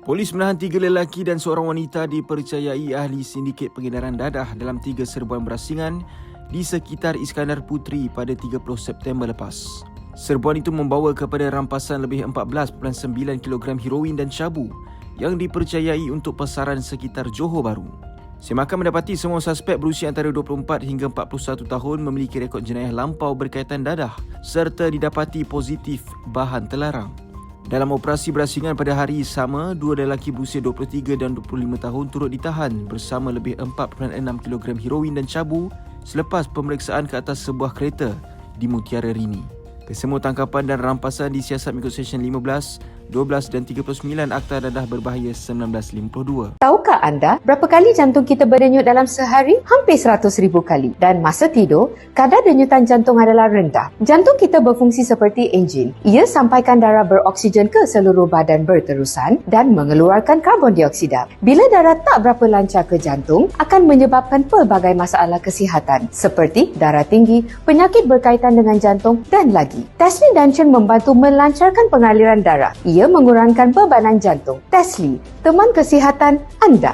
Polis menahan tiga lelaki dan seorang wanita dipercayai ahli sindiket pengedaran dadah dalam tiga serbuan berasingan di sekitar Iskandar Putri pada 30 September lepas. Serbuan itu membawa kepada rampasan lebih 14.9 kg heroin dan syabu yang dipercayai untuk pasaran sekitar Johor Bahru. Semakan mendapati semua suspek berusia antara 24 hingga 41 tahun memiliki rekod jenayah lampau berkaitan dadah serta didapati positif bahan terlarang. Dalam operasi berasingan pada hari sama, dua lelaki berusia 23 dan 25 tahun turut ditahan bersama lebih 4.6 kg heroin dan cabu selepas pemeriksaan ke atas sebuah kereta di Mutiara Rini. Kesemua tangkapan dan rampasan disiasat mengikut Seksyen 15, 12 dan 39 Akta Dadah Berbahaya 1952. Tahukah anda berapa kali jantung kita berdenyut dalam sehari? Hampir 100 ribu kali. Dan masa tidur, kadar denyutan jantung adalah rendah. Jantung kita berfungsi seperti enjin. Ia sampaikan darah beroksigen ke seluruh badan berterusan dan mengeluarkan karbon dioksida. Bila darah tak berapa lancar ke jantung, akan menyebabkan pelbagai masalah kesihatan seperti darah tinggi, penyakit berkaitan dengan jantung dan lagi. Tesli Dungeon membantu melancarkan pengaliran darah. Ia mengurangkan bebanan jantung. Tesli, teman kesihatan anda.